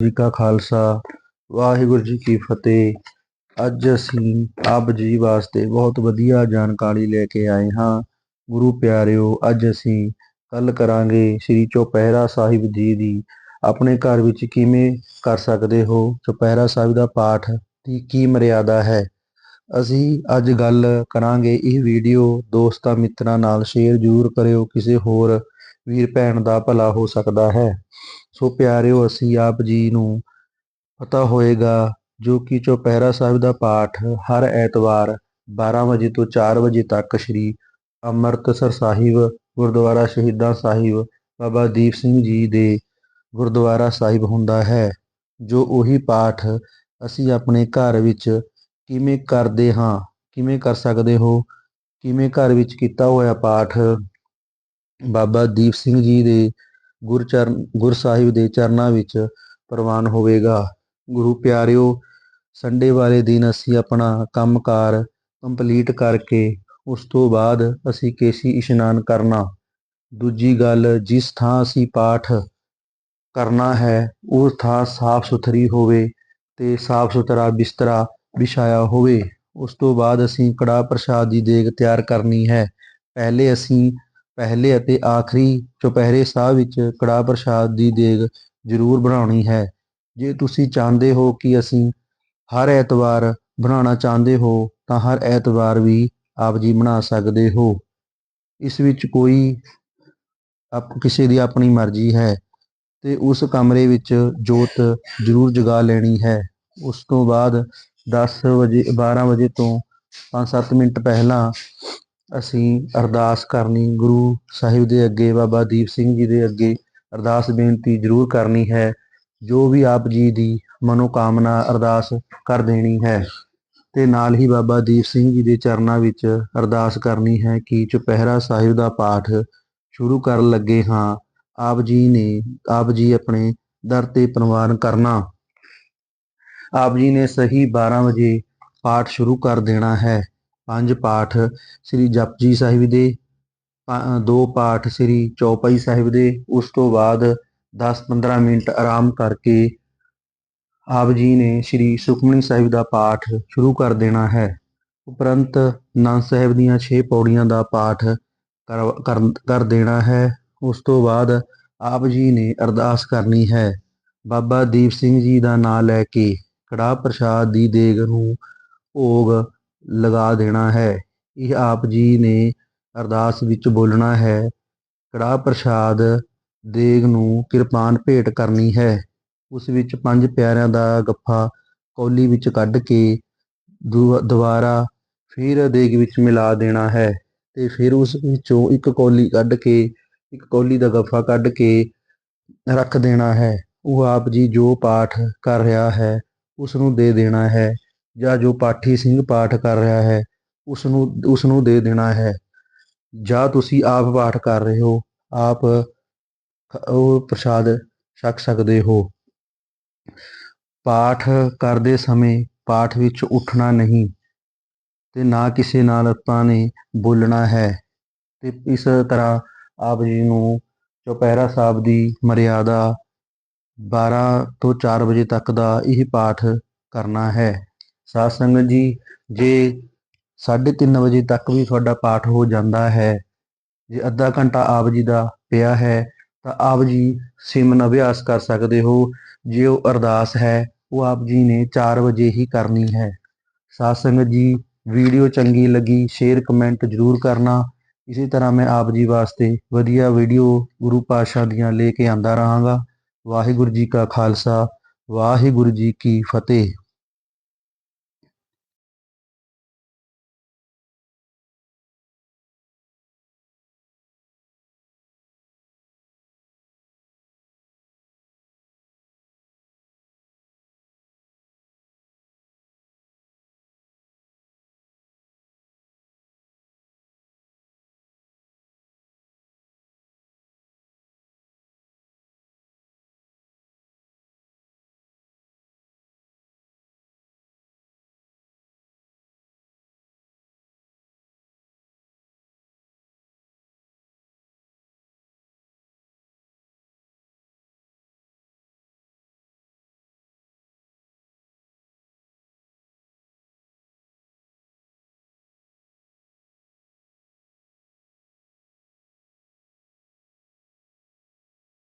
ਜੀ ਕਾ ਖਾਲਸਾ। ਵਾਹਿਗੁਰੂ ਜੀ ਕੀ ਫਤਿਹ। ਅੱਜ ਅਸੀਂ ਆਪ ਜੀ ਵਾਸਤੇ ਬਹੁਤ ਵਧੀਆ ਜਾਣਕਾਰੀ ਲੈ ਕੇ ਆਏ ਹਾਂ। ਗੁਰੂ ਪਿਆਰਿਓ, ਅੱਜ ਅਸੀਂ ਗੱਲ ਕਰਾਂਗੇ ਸ੍ਰੀ ਚੁਪਹਿਰਾ ਸਾਹਿਬ ਜੀ ਦੀ। ਆਪਣੇ ਘਰ ਵਿੱਚ ਕਿਵੇਂ ਕਰ ਸਕਦੇ ਹੋ? ਚੁਪਹਿਰਾ ਸਾਹਿਬ ਦਾ ਪਾਠ ਦੀ ਕੀ ਮਰਿਆਦਾ ਹੈ? ਅਸੀਂ ਅੱਜ ਗੱਲ ਕਰਾਂਗੇ ਇਹ ਵੀਡੀਓ ਦੋਸਤਾਂ ਮਿੱਤਰਾਂ ਨਾਲ ਸ਼ੇਅਰ ਜ਼ਰੂਰ ਕਰਿਓ। ਕਿਸੇ ਹੋਰ ਵੀਰ ਭੈਣ ਦਾ ਭਲਾ ਹੋ ਸਕਦਾ ਹੈ। ਸੋ ਪਿਆਰਿਓ, ਅਸੀਂ ਆਪ ਜੀ ਨੂੰ ਪਤਾ ਹੋਏਗਾ ਜੋ ਕਿ ਚੁਪਹਿਰਾ ਸਾਹਿਬ ਦਾ ਪਾਠ ਹਰ ਐਤਵਾਰ 12 ਵਜੇ ਤੋਂ 4 ਵਜੇ ਤੱਕ ਸ੍ਰੀ ਅੰਮ੍ਰਿਤਸਰ ਸਾਹਿਬ, ਗੁਰਦੁਆਰਾ ਸ਼ਹੀਦਾਂ ਸਾਹਿਬ, ਬਾਬਾ ਦੀਪ ਸਿੰਘ ਜੀ ਦੇ ਗੁਰਦੁਆਰਾ ਸਾਹਿਬ ਹੁੰਦਾ ਹੈ, ਜੋ ਉਹੀ ਪਾਠ ਅਸੀਂ ਆਪਣੇ ਘਰ ਵਿੱਚ ਕਿਵੇਂ ਕਰਦੇ ਹਾਂ, ਕਿਵੇਂ ਕਰ ਸਕਦੇ ਹੋ, ਕਿਵੇਂ ਘਰ ਵਿੱਚ ਕੀਤਾ ਹੋਇਆ ਪਾਠ ਬਾਬਾ ਦੀਪ ਸਿੰਘ ਜੀ ਦੇ ਗੁਰਚਰਨ ਗੁਰ ਸਾਹਿਬ ਦੇ ਚਰਨਾਂ ਵਿੱਚ ਪ੍ਰਵਾਨ ਹੋਵੇਗਾ। ਗੁਰੂ ਪਿਆਰਿਓ, ਸੰਡੇ ਵਾਲੇ ਦਿਨ ਅਸੀਂ ਆਪਣਾ ਕੰਮਕਾਰ ਕੰਪਲੀਟ ਕਰਕੇ ਉਸ ਤੋਂ ਬਾਅਦ ਅਸੀਂ ਕੇਸੀ ਇਸ਼ਨਾਨ ਕਰਨਾ। ਦੂਜੀ ਗੱਲ, ਜਿਸ ਥਾਂ ਅਸੀਂ ਪਾਠ ਕਰਨਾ ਹੈ ਉਹ ਥਾਂ ਸਾਫ਼ ਸੁਥਰੀ ਹੋਵੇ ਤੇ ਸਾਫ਼ ਸੁਥਰਾ, ਬਿਸਤਰਾ ਵਿਛਾਇਆ ਹੋਵੇ। ਉਸ ਤੋਂ ਬਾਅਦ ਅਸੀਂ ਕੜਾਹ ਪ੍ਰਸ਼ਾਦ ਦੀ ਦੇਗ ਤਿਆਰ ਕਰਨੀ ਹੈ। ਪਹਿਲੇ ਅਸੀਂ ਪਹਿਲੇ ਅਤੇ ਆਖਰੀ ਚੁਪਹਿਰੇ ਸਾਹ ਵਿੱਚ ਕੜਾਹ ਪ੍ਰਸ਼ਾਦ ਦੀ ਦੇਗ ਜ਼ਰੂਰ ਬਣਾਉਣੀ ਹੈ। ਜੇ ਤੁਸੀਂ ਚਾਹੁੰਦੇ ਹੋ ਕਿ ਅਸੀਂ ਹਰ ਐਤਵਾਰ ਬਣਾਉਣਾ ਚਾਹੁੰਦੇ ਹੋ, ਤਾਂ ਹਰ ਐਤਵਾਰ ਵੀ ਆਪ ਜੀ ਬਣਾ ਸਕਦੇ ਹੋ। ਇਸ ਵਿੱਚ ਕੋਈ ਆਪ, ਕਿਸੇ ਦੀ ਆਪਣੀ ਮਰਜ਼ੀ ਹੈ ਤੇ ਉਸ ਕਮਰੇ ਵਿੱਚ ਜੋਤ ਜ਼ਰੂਰ ਜਗਾ ਲੈਣੀ ਹੈ। ਉਸ ਤੋਂ ਬਾਅਦ 10 ਵਜੇ 12 ਵਜੇ ਤੋਂ 5-7 ਮਿੰਟ ਪਹਿਲਾਂ ਅਸੀਂ ਅਰਦਾਸ ਕਰਨੀ, ਗੁਰੂ ਸਾਹਿਬ ਦੇ ਅੱਗੇ, ਬਾਬਾ ਦੀਪ ਸਿੰਘ ਜੀ ਦੇ ਅੱਗੇ ਅਰਦਾਸ ਬੇਨਤੀ ਜ਼ਰੂਰ ਕਰਨੀ ਹੈ। ਜੋ ਵੀ ਆਪ ਜੀ ਦੀ ਮਨੋਕਾਮਨਾ ਅਰਦਾਸ ਕਰ ਦੇਣੀ ਹੈ ਤੇ ਨਾਲ ਹੀ ਬਾਬਾ ਦੀਪ ਸਿੰਘ ਜੀ ਦੇ ਚਰਨਾਂ ਵਿੱਚ ਅਰਦਾਸ ਕਰਨੀ ਹੈ ਕਿ ਚੁਪਹਿਰਾ ਸਾਹਿਬ ਦਾ ਪਾਠ ਸ਼ੁਰੂ ਕਰਨ ਲੱਗੇ ਹਾਂ। ਆਪ ਜੀ ਨੇ, ਆਪ ਜੀ ਆਪਣੇ ਦਰ ਤੇ ਪ੍ਰਵਾਨ ਕਰਨਾ। ਆਪ ਜੀ ਨੇ ਸਹੀ 12 ਵਜੇ ਪਾਠ ਸ਼ੁਰੂ ਕਰ ਦੇਣਾ ਹੈ। ਪੰਜ ਪਾਠ ਸ੍ਰੀ ਜਪਜੀ ਸਾਹਿਬ ਦੇ ਦੋ ਪਾਠ ਸ੍ਰੀ ਚੌਪਾਈ ਸਾਹਿਬ ਦੇ, ਉਸ ਤੋਂ ਬਾਅਦ 10-15 ਮਿੰਟ ਆਰਾਮ ਕਰਕੇ ਆਪ ਜੀ ਨੇ ਸ੍ਰੀ ਸੁਖਮਨੀ ਸਾਹਿਬ ਦਾ ਪਾਠ ਸ਼ੁਰੂ ਕਰ ਦੇਣਾ ਹੈ। ਉਪਰੰਤ ਨੰਦ ਸਾਹਿਬ ਦੀਆਂ 6 ਪੌੜੀਆਂ ਦਾ ਪਾਠ ਕਰ- ਕਰ- ਕਰ ਦੇਣਾ ਹੈ। ਉਸ ਤੋਂ ਬਾਅਦ ਆਪ ਜੀ ਨੇ ਅਰਦਾਸ ਕਰਨੀ ਹੈ। ਬਾਬਾ ਦੀਪ ਸਿੰਘ ਜੀ ਦਾ ਨਾਮ ਲੈ ਕੇ ਕੜਾਹ ਪ੍ਰਸ਼ਾਦ ਦੀ ਦੇਗ ਨੂੰ ਭੋਗ ਲਗਾ ਦੇਣਾ ਹੈ। ਇਹ ਆਪ ਜੀ ਨੇ ਅਰਦਾਸ ਵਿੱਚ ਬੋਲਣਾ ਹੈ, ਕੜਾਹ ਪ੍ਰਸ਼ਾਦ ਦੇਗ ਨੂੰ ਕਿਰਪਾਨ ਭੇਟ ਕਰਨੀ ਹੈ। ਉਸ ਵਿੱਚ ਪੰਜ ਪਿਆਰਿਆਂ ਦਾ ਗੱਫਾ ਕੌਲੀ ਵਿੱਚ ਕੱਢ ਕੇ ਦੁ- ਦੁਬਾਰਾ ਫਿਰ ਦੇਗ ਵਿੱਚ ਮਿਲਾ ਦੇਣਾ ਹੈ। ਤੇ ਫਿਰ ਉਸ ਵਿੱਚੋਂ ਇੱਕ ਕੌਲੀ ਕੱਢ ਕੇ, ਇੱਕ ਕੌਲੀ ਦਾ ਗੱਫਾ ਕੱਢ ਕੇ ਰੱਖ ਦੇਣਾ ਹੈ। ਉਹ ਆਪ ਜੀ ਜੋ ਪਾਠ ਕਰ ਰਿਹਾ ਹੈ, ਉਸ ਨੂੰ ਦੇ ਦੇਣਾ ਹੈ। ਜਾਂ ਜੋ ਪਾਠੀ ਸਿੰਘ ਪਾਠ ਕਰ ਰਿਹਾ ਹੈ ਉਸ ਨੂੰ ਉਸ ਨੂੰ ਦੇ ਦੇਣਾ ਹੈ। ਜਾਂ ਤੁਸੀਂ ਆਪ ਪਾਠ ਕਰ ਰਹੇ ਹੋ, ਆਪ ਉਹ ਪ੍ਰਸ਼ਾਦ ਛਕ ਸਕਦੇ ਹੋ। ਪਾਠ ਕਰਦੇ ਸਮੇਂ ਪਾਠ ਵਿੱਚ ਉੱਠਣਾ ਨਹੀਂ, ਤੇ ਨਾ ਕਿਸੇ ਨਾਲ ਆਪਾਂ ਨੇ ਬੋਲਣਾ ਹੈ। ਤੇ ਇਸ ਤਰ੍ਹਾਂ ਆਪ ਜੀ ਨੂੰ ਚੌਪਹਿਰਾ ਸਾਹਿਬ ਦੀ ਮਰਿਆਦਾ 12 ਤੋਂ 4 ਵਜੇ ਤੱਕ ਦਾ ਇਹ ਪਾਠ ਕਰਨਾ ਹੈ। ਸਾਧ ਸੰਗਤ ਜੀ, ਜੇ 3:30 ਵਜੇ ਤੱਕ ਵੀ ਤੁਹਾਡਾ ਪਾਠ ਹੋ ਜਾਂਦਾ ਹੈ, ਜੇ ਅੱਧਾ ਘੰਟਾ ਆਪ ਜੀ ਦਾ ਪਿਆ ਹੈ, ਤਾਂ ਆਪ ਜੀ ਸਿਮਨ ਅਭਿਆਸ ਕਰ ਸਕਦੇ ਹੋ। ਜੇ ਉਹ ਅਰਦਾਸ ਹੈ, ਉਹ ਆਪ ਜੀ ਨੇ 4 ਵਜੇ ਹੀ ਕਰਨੀ ਹੈ। ਸਾਧ ਸੰਗਤ ਜੀ, ਵੀਡੀਓ ਚੰਗੀ ਲੱਗੀ, ਸ਼ੇਅਰ, ਕਮੈਂਟ ਜ਼ਰੂਰ ਕਰਨਾ। ਇਸੇ ਤਰ੍ਹਾਂ ਮੈਂ ਆਪ ਜੀ ਵਾਸਤੇ ਵਧੀਆ ਵੀਡੀਓ ਗੁਰੂ ਪਾਤਸ਼ਾਹ ਦੀਆਂ ਲੈ ਕੇ ਆਂਦਾ ਰਹਾਂਗਾ। ਵਾਹਿਗੁਰੂ ਜੀ ਕਾ ਖਾਲਸਾ, ਵਾਹਿਗੁਰੂ ਜੀ ਕੀ ਫਤਿਹ।